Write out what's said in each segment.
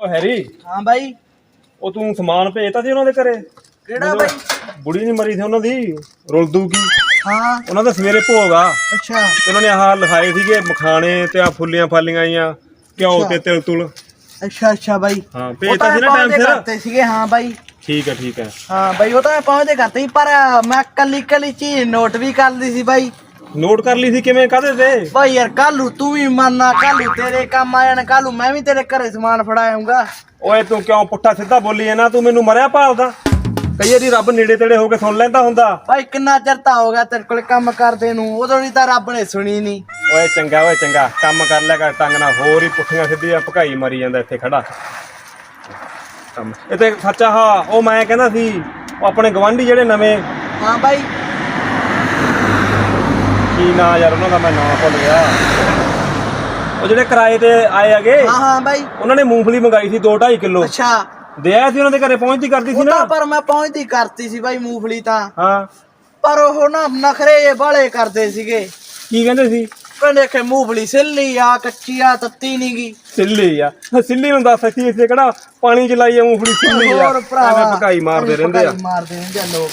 ਉਹ ਹੈਰੀ। ਹਾਂ ਬਾਈ। ਉਹ ਤੂੰ ਸਮਾਨ ਭੇਜਤਾ ਸੀ ਉਹਨਾਂ ਦੇ ਘਰੇ? ਕਿਹੜਾ ਬਾਈ? ਬੁੜੀ ਨਹੀਂ ਮਰੀ ਸੀ ਉਹਨਾਂ ਦੀ ਰੁਲਦੂ ਕੀ? ਹਾਂ। ਉਹਨਾਂ ਦਾ ਸਵੇਰੇ ਭੋਗ ਆ। ਅੱਛਾ। ਉਹਨਾਂ ਨੇ ਆਹ ਲਿਖਾਏ ਸੀਗੇ ਮਖਾਣੇ ਤੇ ਆ ਫੁੱਲੀਆਂ ਫਾਲੀਆਂ ਆਈਆਂ ਘਿਓ ਤੇ ਤਿਲ ਤੁਲ ਅੱਛਾ ਅੱਛਾ ਬਾਈ। ਹਾਂ ਭੇਜਤਾ ਸੀ ਨਾ ਟਾਈਮ ਸਿਰ? ਕਰਤੇ ਸੀਗੇ ਹਾਂ ਬਾਈ। ਠੀਕ ਹੈ ਠੀਕ ਹੈ ਹਾਂ ਬਾਈ ਉਹ ਤਾਂ ਮੈਂ ਪਹੁੰਚਦੇ ਕਰਤੇ ਸੀ ਪਰ ਮੈਂ ਕੱਲੀ ਕੱਲੀ ਚੀਜ਼ ਨੋਟ ਵੀ ਕਰ ਲਈ ਸੀ ਬਾਈ। ਨੋਟ ਕਰ ਲਈ ਸੀ ਕਿਵੇਂ ਕਾਹਦੇ ਤੇ? ਬਾਈ ਯਾਰ ਕੱਲੂ ਤੂੰ ਵੀ ਮੰਨਣਾ ਕੱਲੂ ਤੇਰੇ ਕੰਮ ਆ ਜਾਣਾ ਕੱਲੂ ਮੈਂ ਵੀ ਤੇਰੇ ਘਰੇ ਸਮਾਨ ਫੜਾਉਂਗਾ ਓਏ ਤੂੰ ਕਿਉਂ ਪੁੱਠਾ ਸਿੱਧਾ ਬੋਲੀ ਜਾਂਦਾ ਤੂੰ ਮੈਨੂੰ ਮਰਿਆ ਭਾਲਦਾ। ਕਈ ਵਾਰੀ ਰੱਬ ਨੇੜੇ ਤੇੜੇ ਹੋ ਕੇ ਸੁਣ ਲੈਂਦਾ ਹੁੰਦਾ। ਬਾਈ ਕਿੰਨਾ ਚਿਰ ਤਾਂ ਹੋ ਗਿਆ ਤੇਰੇ ਕੋਲ ਕੰਮ ਕਰਦੇ ਨੂੰ? ਉਦੋਂ ਦੀ ਤਾਂ ਰੱਬ ਨੇ ਸੁਣੀ ਨਹੀਂ ਓਏ ਚੰਗਾ ਓਏ ਚੰਗਾ। ਕੰਮ ਕਰ ਲਿਆ ਕਰ ਟੰਗ ਨਾ ਹੋਰ ਹੀ ਪੁੱਠੀਆਂ ਸਿੱਧੀਆਂ ਭਕਾਈ ਮਰੀ ਜਾਂਦਾ ਇੱਥੇ ਖੜਾ। ਕੰਮ। ਇਹ ਤੇ ਸੱਚਾ ਹਾਂ ਉਹ ਮੈਂ ਕਹਿੰਦਾ ਸੀ ਉਹ ਆਪਣੇ ਗਵਾਂਢੀ ਜਿਹੜੇ ਨਵੇਂ। ਹਾਂ ਬਾਈ। ਕੀ ਨਾਂ ਯਾਰ ਉਹਨਾਂ ਦਾ ਮੈਂ ਨਾਮ ਭੁੱਲ ਗਿਆ। ਉਹ ਜਿਹੜੇ ਕਿਰਾਏ ਤੇ ਆਏ ਹੈਗੇ ਹਾਂ ਹਾਂ ਬਾਈ। ਉਹਨਾਂ ਨੇ ਮੂੰਗਫਲੀ ਮੰਗਾਈ ਸੀ 2.5 ਕਿਲੋ। ਅੱਛਾ। ਦਿਆ ਸੀ ਉਹਨਾਂ ਦੇ ਘਰੇ ਪਹੁੰਚਦੀ ਕਰਦੀ ਸੀ ਉਹ ਨਾ ਤਾਂ ਪਰ ਮੈਂ ਪਹੁੰਚਦੀ ਕਰਤੀ ਸੀ ਬਾਈ ਮੂੰਗਫਲੀ ਤਾਂ। ਹਾਂ। ਪਰ ਉਹ ਨਾ ਨਖਰੇ ਜੇ ਬਾਲੇ ਕਰਦੇ ਸੀਗੇ। ਕੀ ਕਹਿੰਦੇ ਸੀ? ਕਹਿੰਦੇ ਕਿ ਮੂੰਗਫਲੀ ਸਿੱਲੀ ਆ ਕੱਚੀ ਆ ਤੱਤੀ ਨੀ ਗੀ। ਸਿੱਲੀ ਆ। ਸਿੱਲੀ ਨੂੰ ਦੱਸ ਅਸੀਂ ਇੱਥੇ ਕਿਹੜਾ ਪਾਣੀ ਚ ਲਾਈ ਆ ਮੂੰਗਫਲੀ ਸਿੱਲੀ ਆ। ਹੋਰ ਭਰਾਵਾ ਐਵੇਂ ਭਕਾਈ ਮਾਰਦੇ ਰਹਿੰਦੇ ਆ। ਮਾਰਦੇ ਰਹਿੰਦੇ ਆ ਲੋਕ।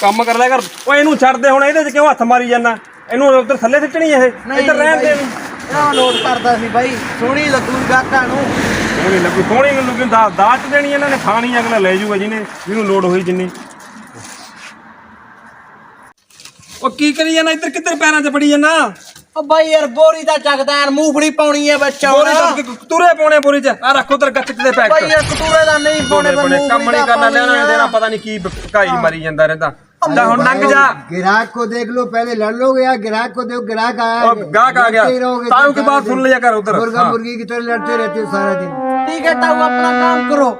ਕੰਮ ਕਰ ਲਿਆ ਕਰ। ਓਏ ਇਹਨੂੰ ਛੱਡ ਦੇ ਹੁਣ ਇਹਦੇ 'ਚ ਕਿਉਂ ਹੱਥ ਮਾਰੀ ਜਾਂਦਾ? ਇਹਨੂੰ ਉਧਰ ਥੱਲੇ ਸਿੱਟਣੀ ਇਹ? ਇੱਧਰ ਰਹਿਣ ਦੇ ਇਹਨੂੰ। ਇਹ ਨੋਟ ਕਰਦਾ ਸੀ ਬਾਈ ਸੋਹਣੀ ਲੱਗੂ ਗਾਕਾਂ ਨੂੰ। ਸੋਹਣੀ ਲੱਗੂ ਸੋਹਣੀ ਲੱਗੂ ਦਾ ਦਾਤ ਦੇਣੀ ਇਹਨਾਂ ਨੇ ਖਾਣੀ ਅਗਲਾ ਲੈ ਜੂਗਾ ਜਿਹਨੇ ਜਿਹਨੂੰ ਲੋੜ ਹੋਈ ਜਿੰਨੀ। ਉਹ ਕੀ ਕਰੀ ਜਾਂਦਾ ਇੱਧਰ ਕਿੱਧਰ ਪੈਰਾਂ 'ਚ ਫੜੀ ਜਾਂਦਾ ਉਹ ਬਾਈ ਯਾਰ ਬੋਰੀ ਦਾ ਚੱਕਦਾ ਯਾਰ ਮੂੰਗਫਲੀ ਪਾਉਣੀ ਹੈ ਬੱਚਾ ਬੋਰੀ ਚ ਤੁਰੇ ਪਾਉਣੇ ਬੋਰੀ 'ਚ। ਆ ਰੱਖੋ ਉਧਰ ਗੱਚ ਦੇ ਪੈਕ ਬਾਈ ਯਾਰ ਕਤੂਰੇ ਦਾ ਨਹੀਂ ਪਾਉਣੇ ਬੋਲੇ ਕੰਮ ਨਹੀਂ ਕਰਨਾ ਲੈਣਾ ਦੇਣਾ ਪਤਾ ਨਹੀਂ ਕੀ ਭਕਾਈ ਮਾਰੀ ਜਾਂਦਾ ਰਹਿੰਦਾ। अरे ਹੁਣ ਲੰਘ ਜਾ। ग्राहक को देख लो पहले लड़ लोगे या ग्राहक को देखो ग्राहक आया और है। ग्राहक आ लड़ते गया। ही रहोगे तो ताऊ की क्या बात सुन करें? लिया कर उधर, मुर्गा ਠੀਕ ਹੈ ਤਾਊ ਆਪਣਾ ਕੰਮ ਕਰੋ।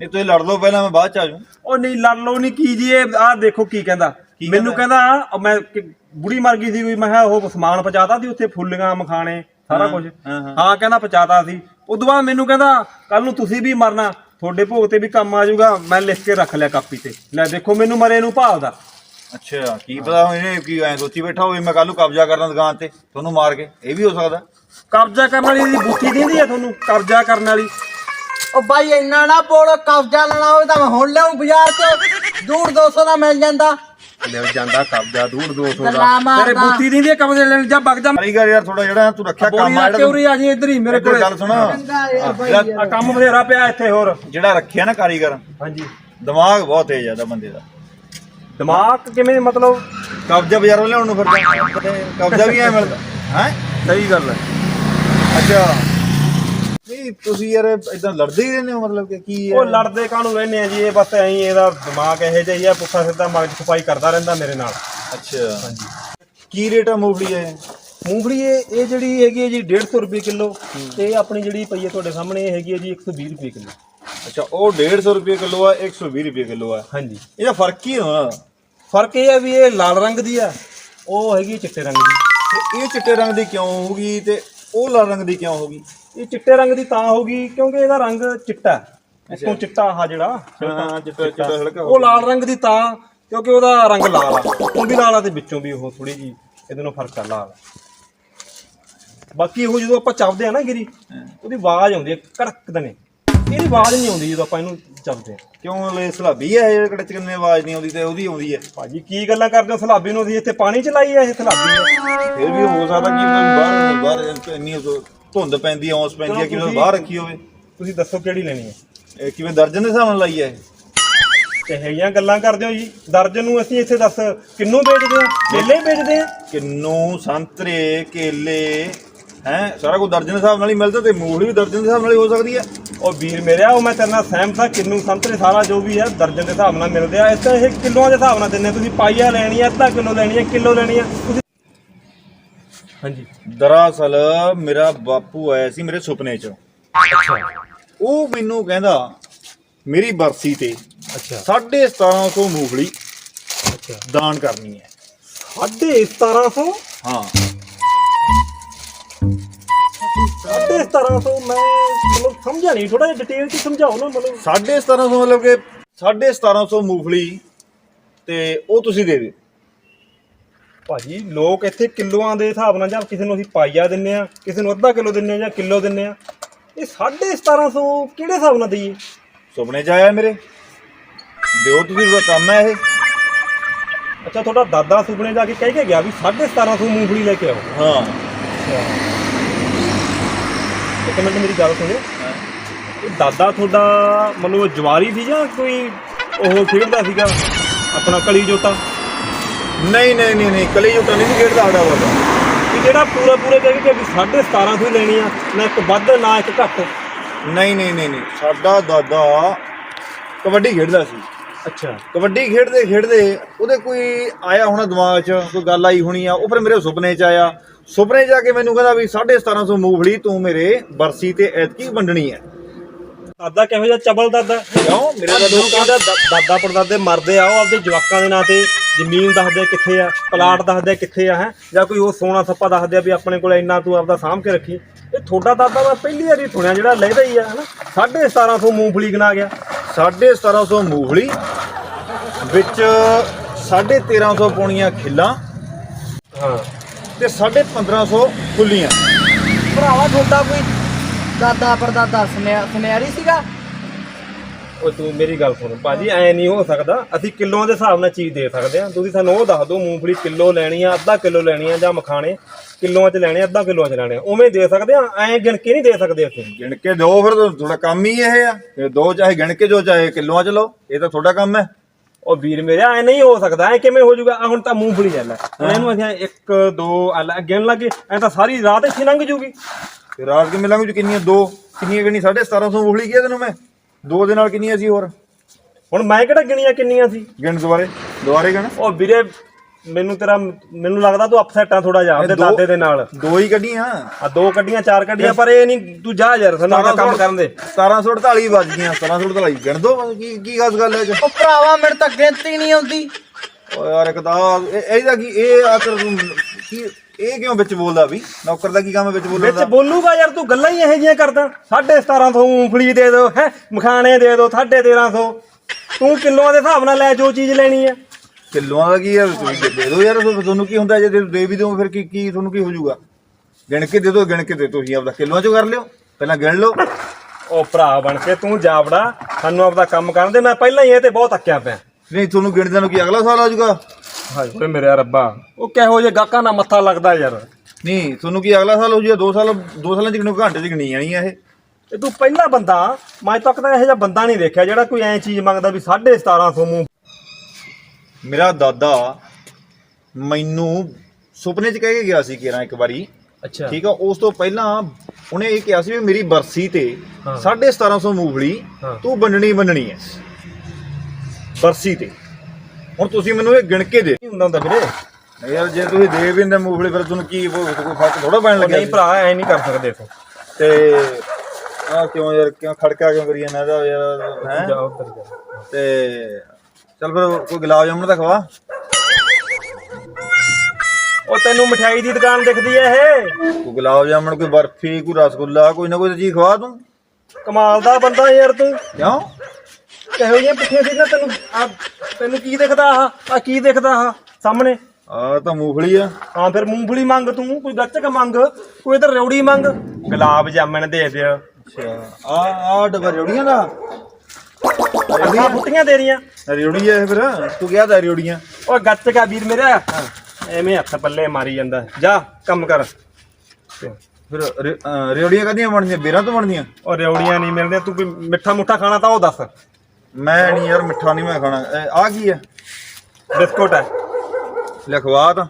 ਨਹੀਂ ਤੁਸੀਂ ਲੜ ਲਓ ਪਹਿਲਾਂ ਮੈਂ ਬਾਅਦ ਚ ਆ ਜਾਊਂ। ਉਹ ਨਹੀਂ ਲੜ ਲਓ ਨਹੀਂ ਕੀਜੀਏ ਆਹ ਦੇਖੋ ਕੀ ਕਹਿੰਦਾ। ਮੈਨੂੰ ਕਹਿੰਦਾ? ਮੈਂ ਕਿ- ਬੁੜੀ ਮਰ ਗਈ ਸੀ ਕੋਈ ਮੈਂ ਕਿਹਾ ਉਹ ਸਮਾਨ ਪਹੁੰਚਾਤਾ ਸੀ ਉੱਥੇ ਫੁੱਲੀਆਂ ਮਖਾਣੇ ਸਾਰਾ ਹਾਂ, ਕੁਝ ਹਾਂ, ਕਹਿੰਦਾ ਪਹੁੰਚਾਤਾ ਸੀ। ਉਦੋਂ ਬਾਅਦ ਮੈਨੂੰ ਕਹਿੰਦਾ ਕੱਲ ਨੂੰ ਤੁਸੀਂ ਵੀ ਮਰਨਾ। ਤੁਹਾਡੇ ਭੋਗ ਤੇ ਵੀ ਕੰਮ ਆ ਜਾਊਗਾ ਮੈਂ ਲਿਖ ਕੇ ਰੱਖ ਲਿਆ ਕਾਪੀ ਤੇ। ਲੈ ਦੇਖੋ ਮੈਨੂੰ ਮਰੇ ਨੂੰ ਭਾਲਦਾ ਅੱਛਾ ਕੀ ਪਤਾ ਹੁਣ ਇਹਨੇ ਕੀ ਐ ਸੋਚੀ ਬੈਠਾ ਹੋਵੇ ਮੈਂ ਕੱਲ ਨੂੰ ਕਬਜ਼ਾ ਕਰਨਾ ਦੁਕਾਨ ਤੇ ਤੁਹਾਨੂੰ ਮਾਰ ਕੇ ਇਹ ਵੀ ਹੋ ਸਕਦਾ। ਕਬਜ਼ਾ ਕਰਨ ਵਾਲੀ ਦੀ ਬੁੱਥੀ ਦਿੰਦੀ ਆ ਤੁਹਾਨੂੰ ਕਬਜ਼ਾ ਕਰਨ ਵਾਲੀ। ਉਹ ਬਾਈ ਇੰਨਾ ਨਾ ਬੋਲੋ ਕਬਜ਼ਾ ਲੈਣਾ ਹੋਵੇ ਤਾਂ ਮੈਂ ਹੁਣ ਲਿਆਉਂ ਬਾਜ਼ਾਰ ਚ। ਦੂਰ 200 ਦਾ ਮਿਲ ਜਾਂਦਾ। ਲੈ ਜਾਂਦਾ ਕਬਜ਼ਾ ਦੂਰ 200 ਗੱਲਾਂ ਦਾ। ਮਾਰਦਾ। ਤੇਰੇ ਬੁੱਥੀ ਦਿੰਦੀ ਆ ਕਬਜ਼ੇ ਲੈਣ ਜਾ ਵਗ ਜਾ। ਕਾਰੀਗਰ ਯਾਰ ਥੋੜਾ ਜਿਹੜਾ ਤੂੰ ਰੱਖਿਆ ਕੰਮ ਆ ਰੱਖ ਕੇ ਉਰੀ ਆ ਜੀ ਇੱਧਰ ਹੀ ਮੇਰੇ ਕੋਲੇ। ਗੱਲ ਸੁਣ। ਚੰਗਾ ਯਾਰ ਬਾਈ ਜਿਹੜਾ ਆ ਕੰਮ ਬਥੇਰਾ ਪਿਆ ਇੱਥੇ ਹੋਰ। ਜਿਹੜਾ ਰੱਖਿਆ ਨਾ ਕਾਰੀਗਰ ਹਾਂਜੀ। ਦਿਮਾਗ ਬਹੁਤ ਤੇਜ਼ ਆ ਦਾ ਬੰਦੇ ਦਾ। ਦਿਮਾਗ ਕਿਵੇਂ ਮਤਲਬ? ਕਬਜ਼ਾ ਬਾਜ਼ਾਰੋਂ ਲਿਆਉਣ ਨੂੰ ਫਿਰਦਾ। ਕਬਜ਼ਾ ਵੀ ਐ ਮਿਲਦਾ। ਹੈ? ਸਹੀ ਗੱਲ ਹੈ। ਅੱਛਾ। ਤੁਸੀਂ ਯਾਰ ਇਦਾਂ ਲੜਦੇ ਹੀ ਰਹਿੰਦੇ ਹੋ ਮਤਲਬ ਕਿ ਕੀ ਹੈ? ਉਹ ਲੜਦੇ ਕਾਹਨੂੰ ਰਹਿੰਦੇ ਆ ਜੀ? ਇਹ ਬਸ ਐਂ ਇਹਦਾ ਦਿਮਾਗ ਇਹੋ ਜਿਹਾ ਹੀ ਆ ਪੁੱਠਾ ਸਿੱਧਾ ਮਗਜ ਖਪਾਈ ਕਰਦਾ ਰਹਿੰਦਾ ਮੇਰੇ ਨਾਲ। ਅੱਛਾ। ਹਾਂਜੀ। ਕੀ ਰੇਟ ਆ ਮੂੰਗਫਲੀ ਹੈ ਮੂੰਗਫਲੀ ਇਹ ਇਹ ਜਿਹੜੀ ਹੈਗੀ ਹੈ ਜੀ 150 ਰੁਪਏ ਕਿਲੋ ਤੇ ਆਪਣੀ ਜਿਹੜੀ ਪਈ ਹੈ ਤੁਹਾਡੇ ਸਾਹਮਣੇ ਇਹ ਹੈਗੀ ਹੈ ਜੀ 120 ਰੁਪਏ ਕਿਲੋ। ਅੱਛਾ ਉਹ 150 ਰੁਪਏ ਕਿਲੋ ਆ 120 ਰੁਪਏ ਕਿਲੋ ਆ। ਹਾਂਜੀ। ਇਹਦਾ ਫ਼ਰਕ ਕੀ ਹੋਣਾ? ਫ਼ਰਕ ਇਹ ਹੈ ਵੀ ਇਹ ਲਾਲ ਰੰਗ ਦੀ ਆ ਉਹ ਹੈਗੀ ਚਿੱਟੇ ਰੰਗ ਦੀ। ਤੇ ਇਹ ਚਿੱਟੇ ਰੰਗ ਦੀ ਕਿਉਂ ਹੋਊਗੀ ਤੇ ਉਹ ਲਾਲ ਰੰਗ ਦੀ ਕਿਉਂ ਹੋਊਗੀ? ਇਹ ਚਿੱਟੇ ਰੰਗ ਦੀ ਤਾਂ ਹੋਗੀ ਕਿਉਂਕਿ ਇਹਦਾ ਰੰਗ ਚਿੱਟਾ ਹੈ। ਇਸੋਂ ਚਿੱਟਾ ਆ ਜਿਹੜਾ। ਹਾਂ ਚਿੱਟਾ ਚਿੱਟਾ। ਹਲਕਾ ਉਹ ਲਾਲ ਰੰਗ ਦੀ ਤਾਂ ਕਿਉਂਕਿ ਉਹਦਾ ਰੰਗ ਲਾਲ ਆ। ਉਹ ਵੀ ਲਾਲ ਆ ਤੇ ਵਿੱਚੋਂ ਵੀ ਉਹ ਥੋੜੀ ਜੀ ਇਹਦੇ ਨਾਲ ਫ਼ਰਕ ਆ ਲਾਲ। ਬਾਕੀ ਉਹ ਜਦੋਂ ਆਪਾਂ ਚੱਬਦੇ ਆ ਨਾ ਗਿਰੀ ਉਹਦੀ ਆਵਾਜ਼ ਆਉਂਦੀ ਹੈ ਕੜਕ ਦਨੇ। ਇਹਦੀ ਆਵਾਜ਼ ਨਹੀਂ ਆਉਂਦੀ ਜਦੋਂ ਆਪਾਂ ਇਹਨੂੰ ਚੱਬਦੇ ਆ। ਕਿਉਂ ਲੈ ਸਲਾਬੀ ਹੈ ਇਹ ਕਿਹੜੇ ਚਕੰਨੇ ਆਵਾਜ਼ ਨਹੀਂ ਆਉਂਦੀ ਤੇ ਉਹਦੀ ਆਉਂਦੀ ਹੈ ਭਾਜੀ ਕੀ ਗੱਲਾਂ ਕਰਦੇ ਹੋ? ਸਲਾਬੀ ਨੂੰ ਅਸੀਂ ਇੱਥੇ ਪਾਣੀ ਚ ਲਾਈ ਆ ਇਹ ਸਲਾਬੀ ਆ ਫਿਰ ਵੀ ਹੋ ਸਕਦਾ ਕਿ ਮੈਂ ਬਾਹਰ ਬਾਹਰ ਇੰਨੀ ਧੁੰਦ ਪੈਂਦੀ ਹੈ ਔਸ ਪੈਂਦੀ ਹੈ ਕਿ ਮੈਂ ਬਾਹਰ ਰੱਖੀ ਹੋਵੇ। ਤੁਸੀਂ ਦੱਸੋ ਕਿਹੜੀ ਲੈਣੀ ਹੈ? ਇਹ ਕਿਵੇਂ ਦਰਜਨ ਦੇ ਹਿਸਾਬ ਨਾਲ ਲਾਈ ਹੈ ਇਹ? ਜਿਹੀਆਂ ਗੱਲਾਂ ਕਰਦੇ ਹੋ ਜੀ। ਦਰਜਨ ਨੂੰ ਅਸੀਂ ਇੱਥੇ ਦੱਸ ਕਿੰਨੂੰ ਵੇਚਦੇ ਆ ਕੇਲੇ ਹੀ ਵੇਚਦੇ ਆ ਕਿੰਨੂ ਸੰਤਰੇ ਕੇਲੇ ਹੈ? ਸਾਰਾ ਕੁਝ ਦਰਜਨ ਦੇ ਹਿਸਾਬ ਨਾਲ ਹੀ ਮਿਲਦਾ ਤੇ ਮੂਲੀ ਵੀ ਦਰਜਨ ਦੇ ਹਿਸਾਬ ਨਾਲ ਹੀ ਹੋ ਸਕਦੀ ਹੈ ਉਹ ਵੀਰ ਮੇਰਿਆ ਉਹ ਮੈਂ ਤੇਰੇ ਨਾਲ ਸਹਿਮਤ ਹਾਂ ਕਿੰਨੂ ਸੰਤਰੇ ਸਾਰਾ ਜੋ ਵੀ ਹੈ ਦਰਜਨ ਦੇ ਹਿਸਾਬ ਨਾਲ ਮਿਲਦੇ ਆ। ਇੱਥੇ ਇਹ ਕਿਲੋਆਂ ਦੇ ਹਿਸਾਬ ਨਾਲ ਦਿੰਦੇ ਆ। ਤੁਸੀਂ ਪਾਈਆ ਲੈਣੀ ਆ ਅੱਧਾ ਕਿਲੋ ਲੈਣੀ ਆ ਕਿਲੋ ਲੈਣੀ ਆ। ਤੁਸੀਂ ਹਾਂਜੀ। ਦਰਅਸਲ ਮੇਰਾ ਬਾਪੂ ਆਇਆ ਸੀ ਮੇਰੇ ਸੁਪਨੇ 'ਚ। ਅੱਛਾ। ਉਹ ਮੈਨੂੰ ਕਹਿੰਦਾ ਮੇਰੀ ਬਰਸੀ ਤੇ ਅੱਛਾ। 1750 ਮੂੰਗਫਲੀ ਅੱਛਾ। ਦਾਨ ਕਰਨੀ ਹੈ। ਸਾਢੇ 1700 ਹਾਂ। ਸਾਢੇ 1700 ਮੈਂ ਮਤਲਬ ਸਮਝਿਆ ਨਹੀਂ ਥੋੜਾ ਜਿਹਾ ਡਿਟੇਲ ਚ ਸਮਝਾਓ ਨਾ ਮਤਲਬ 1750 ਮਤਲਬ ਕਿ 1750 ਮੂੰਗਫਲੀ ਤੇ ਉਹ ਤੁਸੀਂ ਦੇ ਦਿਓ। ਭਾਜੀ ਲੋਕ ਇੱਥੇ ਕਿਲੋਆਂ ਦੇ ਹਿਸਾਬ ਨਾਲ ਜਾਂ ਕਿਸੇ ਨੂੰ ਅਸੀਂ ਪਾਈਆ ਦਿੰਨੇ ਆ ਕਿਸੇ ਨੂੰ ਅੱਧਾ ਕਿਲੋ ਦਿੰਨੇ ਆ ਜਾਂ ਕਿਲੋ ਦਿੰਨੇ ਆ ਇਹ 1750 ਕਿਹੜੇ ਹਿਸਾਬ ਨਾਲ ਦਈਏ? ਸੁਪਨੇ ਚ ਆਇਆ ਮੇਰੇ। ਦਿਓ ਤੁਸੀਂ ਦਾ ਕੰਮ ਹੈ ਇਹ। ਅੱਛਾ ਤੁਹਾਡਾ ਦਾਦਾ ਸੁਪਨੇ ਜਾ ਕੇ ਕਹਿ ਕੇ ਗਿਆ ਵੀ 1750 ਮੂੰਗਫਲੀ ਲੈ ਕੇ ਆਓ। ਹਾਂ। ਇੱਕ ਮਿੰਟ ਮੇਰੀ ਗੱਲ ਸੁਣਿਓ। ਇਹ ਦਾਦਾ ਤੁਹਾਡਾ ਮਤਲਬ ਜਵਾਰੀ ਸੀ ਜਾਂ ਕੋਈ ਉਹ ਖੇਡਦਾ ਸੀਗਾ? ਆਪਣਾ ਕਲੀ ਜੋਤਾ। ਨਹੀਂ ਨਹੀਂ ਨਹੀਂ ਨਹੀਂ ਕਲੀ ਜੁਟਾ ਨਹੀਂ ਖੇਡਦਾ ਸਾਡਾ ਬਾਬਾ ਕਿ ਜਿਹੜਾ ਪੂਰਾ ਪੂਰਾ ਕਹਿ ਕੇ ਗਿਆ ਵੀ 1750 ਹੀ ਲੈਣੀ ਆ ਨਾ ਇੱਕ ਵੱਧ ਨਾ ਇੱਕ ਘੱਟ। ਨਹੀਂ ਨਹੀਂ ਨਹੀਂ ਨਹੀਂ ਸਾਡਾ ਦਾਦਾ ਕਬੱਡੀ ਖੇਡਦਾ ਸੀ। ਅੱਛਾ। ਕਬੱਡੀ ਖੇਡਦੇ ਖੇਡਦੇ ਉਹਦੇ ਕੋਈ ਆਇਆ ਹੋਣਾ ਦਿਮਾਗ 'ਚ ਕੋਈ ਗੱਲ ਆਈ ਹੋਣੀ ਆ ਉਹ ਫਿਰ ਮੇਰੇ ਸੁਪਨੇ 'ਚ ਆਇਆ। ਸੁਪਨੇ 'ਚ ਆ ਕੇ ਮੈਨੂੰ ਕਹਿੰਦਾ ਵੀ 1750 ਮੂੰਗਫਲੀ ਤੂੰ ਮੇਰੇ ਬਰਸੀ ਤੇ ਐਤਕੀ ਵੰਡਣੀ ਹੈ। ਦਾਦਾ ਕਿਹੋ ਜਿਹਾ ਚਬਲ ਦਾਦਾ? ਕਿਉਂ? ਮੇਰੇ ਦਾ ਲੋਕਾਂ ਦਾ ਦਾਦਾ ਪੜਦਾਦੇ ਮਰਦੇ ਆ ਉਹ ਆਪਦੇ ਜਵਾਕਾਂ ਦੇ ਨਾਂ ਤੇ ਜ਼ਮੀਨ ਦੱਸਦੇ ਕਿੱਥੇ ਆ ਪਲਾਟ ਦੱਸਦੇ ਕਿੱਥੇ ਆ ਹੈ? ਜਾਂ ਕੋਈ ਉਹ ਸੋਨਾ ਸੱਪਾ ਦੱਸਦੇ ਆ ਵੀ ਆਪਣੇ ਕੋਲ ਇੰਨਾ ਤੂੰ ਆਪਦਾ ਸਾਂਭ ਕੇ ਰੱਖੀ। ਇਹ ਤੁਹਾਡਾ ਦਾਦਾ ਮੈਂ ਪਹਿਲੀ ਵਾਰੀ ਸੁਣਿਆ ਜਿਹੜਾ ਲੈਦਾ ਹੀ ਆ ਹਨਾ 1750 ਮੂੰਗਫਲੀ ਗਨਾ ਗਿਆ। 1750 ਮੂੰਗਫਲੀ ਵਿੱਚ 1350 ਪੌਣੀਆਂ ਖਿੱਲਾਂ ਹਾਂ। ਤੇ 1550 ਫੁੱਲੀਆਂ। ਭਰਾਵਾ ਤੁਹਾਡਾ ਕੋਈ ਦਾਦਾ ਪਰਦਾਦਾ ਸੁਨਿਆ ਸੁਨਿਆਰੀ ਸੀਗਾ। ਉਹ ਤੂੰ ਮੇਰੀ ਗੱਲ ਸੁਣ ਭਾਜੀ ਐ ਨਹੀਂ ਹੋ ਸਕਦਾ ਅਸੀਂ ਕਿਲੋਆਂ ਦੇ ਹਿਸਾਬ ਨਾਲ ਚੀਜ਼ ਦੇ ਸਕਦੇ ਆ ਤੁਸੀਂ ਸਾਨੂੰ ਉਹ ਦੱਸ ਦਿਓ ਮੂੰਗਫਲੀ ਕਿਲੋ ਲੈਣੀ ਆ ਅੱਧਾ ਕਿਲੋ ਲੈਣੀ ਆ ਜਾਂ ਮਖਾਣੇ ਕਿਲੋਆਂ 'ਚ ਲੈਣੇ ਆ ਅੱਧਾ ਕਿਲੋਆਂ 'ਚ ਲੈਣੇ ਆ। ਉਵੇਂ ਦੇ ਸਕਦੇ ਆ ਐ ਗਿਣ ਕੇ ਨਹੀਂ ਦੇ ਸਕਦੇ ਅਸੀਂ। ਗਿਣ ਕੇ ਦਿਓ ਫਿਰ ਤੁਹਾਡਾ ਕੰਮ ਹੀ ਇਹ ਆ। ਇਹ ਦੋ ਚਾਹੇ ਗਿਣ ਕੇ ਜੋ ਚਾਹੇ ਕਿਲੋਆਂ ਚ ਲਓ ਇਹ ਤਾਂ ਤੁਹਾਡਾ ਕੰਮ ਹੈ। ਉਹ ਵੀਰ ਮੇਰੇ ਐ ਨਹੀਂ ਹੋ ਸਕਦਾ ਐ ਕਿਵੇਂ ਹੋ ਜਾਊਗਾ? ਆਹ ਹੁਣ ਤਾਂ ਮੂੰਗਫਲੀ ਲੈ ਲੈ। ਹੁਣ ਇਹਨੂੰ ਅਸੀਂ 1 2 ਗਿਣ ਲੱਗੇ ਐ ਤਾਂ ਸਾਰੀ ਰਾਤ ਇੱਥੇ ਲੰਘ ਜੂਗੀ ਤੇ ਰਾਤ ਕੇ ਮਿਲਾਂਗੇ ਜੋ ਕਿੰਨੀਆਂ? ਦੋ। ਕਿੰਨੀਆਂ ਗਿਣੀ 1750 ਮੂੰਗਫਲੀ ਕਿਹਾ ਤੈਨੂੰ ਮੈਂ। ਦੋ ਦੇ ਨਾਲ ਕਿੰਨੀਆਂ ਸੀ ਹੋਰ? ਹੁਣ ਮੈਂ ਕਿਹੜਾ ਗਿਣੀਆਂ ਕਿੰਨੀਆਂ ਸੀ? ਗਿਣ ਦੁਬਾਰੇ। ਦੁਬਾਰੇ ਗਿਣ। ਉਹ ਵੀਰੇ ਮੈਨੂੰ ਤੇਰਾ ਮੈਨੂੰ ਲੱਗਦਾ ਤੂੰ ਅਪਸੈਟ ਆ ਥੋੜਾ ਜਿਹਾ ਆਪਦੇ ਦੋ- ਦਾਦੇ ਦੇ ਨਾਲ। ਦੋ ਹੀ ਕੱਢੀਆਂ। ਆ ਦੋ ਕੱਢੀਆਂ ਚਾਰ ਕੱਢੀਆਂ ਪਰ ਇਹ ਨਹੀਂ ਤੂੰ ਜਾ ਯਾਰ ਸਾਨੂੰ ਕੰਮ ਕਰਨ ਦੇ। 1748 ਵੱਜ ਗਈਆਂ 1748 ਗਿਣ ਦੋ ਕੀ ਕੀ ਖਾਸ ਗੱਲ ਹੈ ਇਹ 'ਚ? ਉਹ ਭਰਾਵਾ ਮੇਰੇ ਤਾਂ ਗਿਣਤੀ ਨਹੀਂ ਆਉਂਦੀ। ਓ ਯਾਰ ਇੱਕ ਤਾਂ ਇਹ- ਇਹਦਾ ਕੀ ਇਹ ਆਕਰ ਤੂੰ ਕੀ ਇਹ ਕਿਉਂ ਵਿੱਚ ਬੋਲਦਾ ਵੀ? ਨੌਕਰ ਦਾ ਕੀ ਕੰਮ ਹੈ ਵਿੱਚ ਬੋਲਣ ਵਿੱਚ ਦਾ? ਬੋਲੂਗਾ ਯਾਰ ਤੂੰ ਗੱਲਾਂ ਹੀ ਇਹੋ ਜਿਹੀਆਂ ਕਰਦਾ। 1750 ਮੂੰਗਫਲੀ ਦੇ ਦਿਓ ਹੈ? ਮਖਾਣੇ ਦੇ ਦਿਓ 1350 ਤੂੰ ਕਿਲੋਆਂ ਦੇ ਹਿਸਾਬ ਨਾਲ ਲੈ ਜੋ ਚੀਜ਼ ਲੈਣੀ ਆ ਕਿਲੋਆਂ ਦਾ ਕੀ ਯਾਰ ਤੁਸੀਂ ਦੇ ਦਿਓ ਯਾਰ ਤੁਹਾਨੂੰ ਕੀ ਹੁੰਦਾ? ਜੇ ਦੇ ਦੇ ਵੀ ਦਿਓ ਫਿਰ ਕੀ ਕੀ ਤੁਹਾਨੂੰ ਕੀ ਹੋ ਜਾਊਗਾ? ਗਿਣ ਕੇ ਦੇ ਦਿਓ ਗਿਣ ਕੇ ਦੇ ਤੁਸੀਂ ਆਪਦਾ ਕਿਲੋਆਂ ਚੋਂ ਕਰ ਲਿਓ। ਪਹਿਲਾਂ ਗਿਣ ਲਓ। ਉਹ ਭਰਾ ਬਣ ਕੇ ਤੂੰ ਜਾਵੜਾ ਸਾਨੂੰ ਆਪਦਾ ਕੰਮ ਕਰਨ ਦੇ। ਮੈਂ ਪਹਿਲਾਂ ਹੀ ਇਹ ਤੇ ਬਹੁਤ ਅੱਕਿਆ ਪਿਆ। ਨਹੀਂ ਤੁਹਾਨੂੰ ਗਿਣਦਿਆਂ ਨੂੰ ਕੀ ਅਗਲਾ ਸਾਲ ਆ ਜਾਊਗਾ? ਹਾਏ ਓਏ ਮੇਰੇ ਰੱਬਾ। ਉਹ ਕਿਹੋ ਜਿਹੇ ਗਾਕਾਂ ਨਾਲ ਮੱਥਾ ਲੱਗਦਾ ਯਾਰ। ਨਹੀਂ ਤੁਹਾਨੂੰ ਕੀ ਅਗਲਾ ਸਾਲ ਹੋ ਜਾਊਗਾ ਦੋ ਸਾਲ ਦੋ ਸਾਲਾਂ ਚ ਗਿਣੋ ਘੰਟੇ ਚ ਗਿਣੀ ਜਾਣੀ ਆ ਇਹ? ਇਹ ਤੂੰ ਪਹਿਲਾ ਬੰਦਾ ਮੈਂ ਤੱਕ ਤਾਂ ਇਹੋ ਜਿਹਾ ਬੰਦਾ ਨਹੀਂ ਦੇਖਿਆ ਜਿਹੜਾ ਕੋਈ ਐਂ ਚੀਜ਼ ਮੰਗਦਾ ਵੀ 1750 ਮੂੰਹ। ਮੇਰਾ ਦਾਦਾ ਮੈਨੂੰ ਸੁਪਨੇ ਚ ਕਹਿ ਕੇ ਗਿਆ ਸੀ ਕਿਰਾਂ ਇੱਕ ਵਾਰੀ। ਅੱਛਾ। ਠੀਕ ਆ ਉਸ ਤੋਂ ਪਹਿਲਾਂ ਉਹਨੇ ਇਹ ਕਿਹਾ ਸੀ ਵੀ ਮੇਰੀ ਬਰਸੀ ਤੇ ਹਾਂ। 1750 ਮੂੰਗਫਲੀ। ਤੂੰ ਵੰਡਣੀ ਵੰਡਣੀ ਹੈ ਬਰਸੀ ਤੇ। ਹੁਣ ਤੁਸੀਂ ਮੈਨੂੰ ਇਹ ਗਿਣ ਕੇ ਦੇ। ਕੀ ਹੁੰਦਾ ਹੁੰਦਾ ਵੀਰੇ। ਨਹੀਂ ਯਾਰ ਜੇ ਤੁਸੀਂ ਦੇ ਵੀ ਦਿੰਦੇ ਮੂੰਗਫਲੀ ਫਿਰ ਤੁਹਾਨੂੰ ਕੀ ਉਹ- ਕੋਈ ਫ਼ਰਕ ਥੋੜਾ ਪੈਣ ਲੱਗਿਆ ਨਹੀਂ ਭਰਾ ਐ ਨਹੀਂ ਕਰ ਸਕਦੇ ਦੇਖੋ ਤੇ ਆ ਕਿਉਂ ਯਾਰ ਕਿਉਂ ਖੜਕਾ ਕਿਉਂ ਕਰੀ ਜਾਂਦਾ ਇਹਦਾ ਯਾਰ ਹੈ? ਜਾ ਉੱਧਰ ਜਾ। ਤੇ ਚੱਲ ਫਿਰ ਕੋਈ ਗੁਲਾਬ ਜਾਮਣ ਤਾਂ ਖਵਾ। ਉਹ ਤੈਨੂੰ ਮਠਿਆਈ ਦੀ ਦੁਕਾਨ ਦਿਖਦੀ ਐ ਇਹ। ਕੋਈ ਗੁਲਾਬ ਜਾਮਣ ਕੋਈ ਬਰਫੀ ਕੋਈ ਰਸਗੁੱਲਾ ਕੋਈ ਨਾ ਕੋਈ ਚੀਜ਼ ਖਵਾ ਤੂੰ। ਕਮਾਲ ਦਾ ਬੰਦਾ ਯਾਰ ਤੂੰ। ਕਿਉਂ? ਕਿਹੋ ਜਿਹੀਆਂ ਪਿੱਠੀਆਂ ਸੀ ਨਾ ਤੈਨੂੰ? ਆ ਤੈਨੂੰ ਕੀ ਦਿਖਦਾ ਆਹ? ਆ ਕੀ ਦਿਖਦਾ ਆਹ ਸਾਹਮਣੇ? ਆ ਤਾਂ ਮੂੰਗਫਲੀ ਆ। ਹਾਂ ਫਿਰ ਮੂੰਗਫਲੀ ਮੰਗ ਤੂੰ ਕੋਈ ਗੱਚਕ ਮੰਗ ਕੋਈ ਇਧਰ ਰੌੜੀ ਮੰਗ। ਗੁਲਾਬ ਜਾਮਣ ਦੇ ਦੇ ਅੱਛਾ ਆ ਆ ਡੱਬਾ ਰਿਉੜੀਆਂ ਦਾ? ਅੱਖਾਂ ਫੁੱਟੀਆਂ ਤੇਰੀਆਂ। ਰਿਉੜੀ ਆ ਇਹ ਫਿਰ। ਤੂੰ ਕਿਹਾ ਤਾਂ ਰਿਉੜੀਆਂ ਓ ਗੱਚਕ ਆ ਵੀਰ ਮੇਰਾ। ਐਵੇਂ ਹੱਥ ਪੱਲੇ ਮਾਰੀ ਜਾਂਦਾ। ਜਾ ਕੰਮ ਕਰ। ਫਿਰ ਰਿਉੜੀਆਂ ਕਦੀਆਂ ਬਣਦੀਆਂ? ਬੇਰਾਂ ਤੋਂ ਬਣਦੀਆਂ? ਓ ਰੌੜੀਆਂ ਨਹੀਂ ਮਿਲਦੀਆਂ। ਤੂੰ ਕੋਈ ਮਿੱਠਾ ਮੁੱਠਾ ਖਾਣਾ ਤਾਂ ਉਹ ਦੱਸ। ਮੈਂ ਨਹੀਂ ਯਾਰ ਮਿੱਠਾ ਨਹੀਂ ਮੈਂ ਖਾਣਾ। ਆ ਕੀ ਆ ਬਿਸਕੁਟ ਹੈ। ਲਿਖਵਾ ਤਾਂ।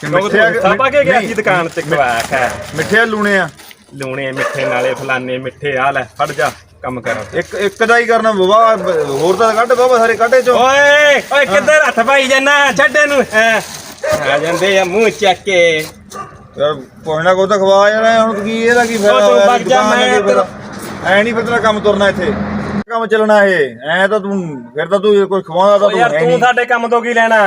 ਕਿ ਮਿੱਠੇ ਆ ਕਿ- ਸਾਬਾ ਕੇ ਗਿਆ ਨਹੀਂ, ਸੀ ਦੁਕਾਨ ਤੇ ਖਵਾਕ ਹੈ ਮਿੱਠੇ ਆ ਲੂਣੇ ਆ। ਲੂਣੇ ਮਿੱਠੇ ਨਾਲੇ ਫਲਾਨੇ ਮਿੱਠੇ ਆ ਲੈ ਫੜ ਜਾ ਕੰਮ ਕਰ। ਇੱਕ ਇੱਕ ਦਾ ਹੀ ਕਰਨਾ ਬਾਬਾ ਹੋਰ ਤਾਂ ਕੱਢ ਬਾਬਾ ਸਾਰੇ ਕੱਢੇ ਚੋਂ। ਓਏ ਓਏ ਕਿੱਧਰ ਹੱਥ ਪਾਈ ਜਾਨਾ? ਛੱਡੇ ਨੂੰ ਹੈਂ। ਆ ਜਾਂਦੇ ਆ ਮੂੰਹ ਚੱਕ ਕੇ। ਯਾਰ ਕੋਈ ਨਾ ਕੋਈ ਤਾਂ ਖਵਾ ਯਾਰ ਹੁਣ ਕੀ ਇਹਦਾ ਕੀ ਫਾਇਦਾ ਉਹ ਤੂੰ ਹੋਇਆ? ਵਗ ਜਾ, ਦੁਕਾਨ ਮੈਂ ਫਿਰ। ਐਂ ਨਹੀਂ ਫਿਰ ਤੇਰਾ ਕੰਮ ਤੁਰਨਾ ਇੱਥੇ। ਕੰਮ ਚੱਲਣਾ ਇਹ ਐਂ ਤਾਂ ਤੂੰ ਫਿਰ ਤਾਂ ਤੂੰ ਕੋਈ ਖਵਾਉਂਦਾ ਤਾਂ ਓ ਤੂੰ ਯਾਰ ਹੈ ਤੂੰ ਨਹੀਂ। ਸਾਡੇ ਕੰਮ ਤੋਂ ਕੀ ਲੈਣਾ?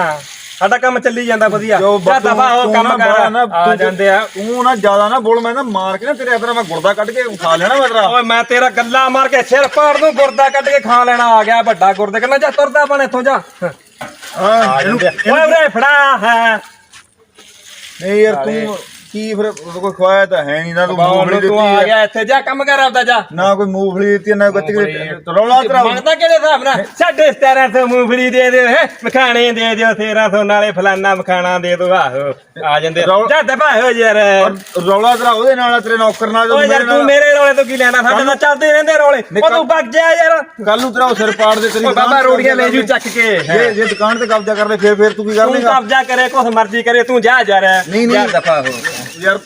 ਸਾਡਾ ਕੰਮ ਚੱਲੀ ਜਾਂਦਾ ਵਧੀਆ। ਜੋ ਜਾ ਦਫਾ ਹੋ ਤੂੰ ਕੰਮ ਨਾ ਕਰ। ਨਾ ਆ ਤੂੰ- ਜਾਂਦੇ ਆ। ਤੂੰ ਨਾ ਜ਼ਿਆਦਾ ਨਾ ਬੋਲ ਮੈਂ ਨਾ ਮਾਰ ਕੇ ਨਾ ਤੇਰੇ ਅੰਦਰ ਮੈਂ ਗੁਰਦਾ ਕੱਢ ਕੇ ਖਾ ਲੈਣਾ ਮੈਂ ਤੇਰਾ। ਓਏ ਮੈਂ ਤੇਰਾ ਗੱਲਾਂ ਮਾਰ ਕੇ ਸਿਰ ਪਾੜ ਦੂੰ ਗੁਰਦਾ ਕੱਢ ਕੇ ਖਾ ਲੈਣਾ ਆ ਗਿਆ ਵੱਡਾ ਗੁਰਦੇ ਕਹਿੰਦਾ ਜਾ ਤੁਰਦਾ ਬਣ ਇੱਥੋਂ ਜਾ। ਓਏ ਵੀਰੇ ਫੜਾ ਹੈ। ਨਹੀਂ ਯਾਰ ਤੂੰ ਕੀ ਫਿਰ ਕੋਈ ਖਵਾਇਆ ਤਾਂ ਹੈ ਨਹੀਂ ਨਾ ਤੂੰ ਬਾਹਰ ਮੂੰਗਫਲੀ ਨੂੰ ਤੂੰ ਆ ਦਿੱਤੀ ਗਿਆ ਇੱਥੇ ਜਾ ਕੰਮ ਕਰ ਆਪਦਾ ਜਾ। ਨਾ ਕੋਈ ਮੂੰਗਫਲੀ ਦਿੱਤੀ ਨਾ ਗੱਚ ਰੌਲਾ ਤੇਰਾ ਮੰਗਦਾ ਕਿਹੜੇ ਹਿਸਾਬ ਨਾਲ? ਸਾਢੇ 1700 ਮੂੰਗਫਲੀ ਦੇ ਦਿਓ ਹੈ। ਮਖਾਣੇ ਦੇ ਦਿਓ 1300 ਨਾਲੇ ਫਲਾਨਾ ਮਖਾਣਾ ਦੇ ਦਿਓ ਆਹੋ ਆ ਜਾਂਦੇ। ਰੌਲਾ- ਜਾ ਦਬਾ ਹੋ ਯਾਰ। ਰੌਲਾ ਤੇਰਾ ਉਹਦੇ ਨਾਲ ਆ, ਤੇਰੇ ਨੌਕਰ ਨਾਲ ਓਏ ਯਾਰ ਤੂੰ ਮੇਰੇ ਰੋਲੇ ਤੋਂ ਕੀ ਲੈਣਾ? ਸਾਡੇ ਤਾਂ ਚੱਲਦੇ ਰਹਿੰਦੇ ਰੋਲੇ। ਉਹ ਤੂੰ ਵਗ ਜਾ ਯਾਰ। ਕੱਲ ਨੂੰ ਤੇਰਾ ਉਹ ਸਿਰ ਪਾੜ ਦੇ ਤੇਰੀ ਬਾਬਾ ਤੇ ਰੋੜੀਆਂ ਲੈ ਜੂ ਚੱਕ ਕੇ। ਜੇ ਜੇ ਦੁਕਾਨ ਤੇ ਕਬਜ਼ਾ ਕਰ ਲੈ ਫੇਰ ਫੇਰ ਤੂੰ ਕੀ ਕਰ ਤੂੰ ਲੇਗਾ ਕਬਜ਼ਾ ਕਰੇ ਕੁਛ ਮਰਜ਼ੀ ਕਰੇ ਤੂੰ ਜਾ ਜਾ ਰਿਹਾ ਨਹੀਂ, ਨਹੀਂ। ਦਫਾ ਹੋ। ਯਾਰ